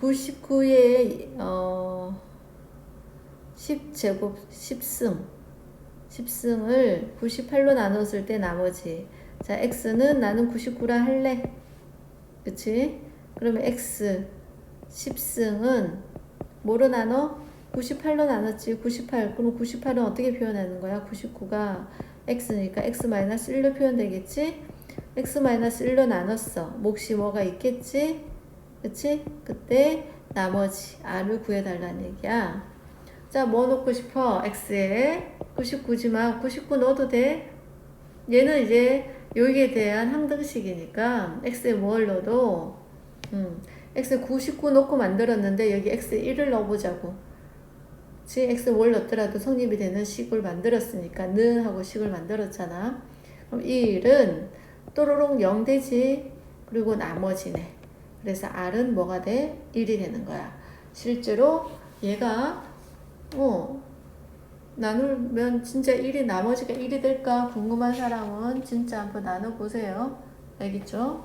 99의 어 10제곱 10승 10승을 98로 나눴을 때 나머지 자 x는 나는 99라 할래 그치? 그러면 x 10승은 뭐로 나눠? 98로 나눴지 98 그럼 98은 어떻게 표현하는 거야? 99가 x니까 x-1로 표현되겠지? x-1로 나눴어 몫이 뭐가 있겠지? 그치? 그때 나머지 r을 구해달라는 얘기야 자, 뭐 넣고 싶어? x에 99지만 99 넣어도 돼? 얘는 이제 여기에 대한 항등식이니까 x에 뭘 넣어도 음, x에 99 넣고 만들었는데 여기 x에 1을 넣어보자고 그치? x에 뭘 넣더라도 성립이 되는 식을 만들었으니까 는 하고 식을 만들었잖아 그럼 이 1은 또로롱 0 되지 그리고 나머지네 그래서 r은 뭐가 돼? 1이 되는 거야 실제로 얘가 어, 나누면 진짜 1이 나머지가 1이 될까 궁금한 사람은 진짜 한번 나눠보세요. 알겠죠?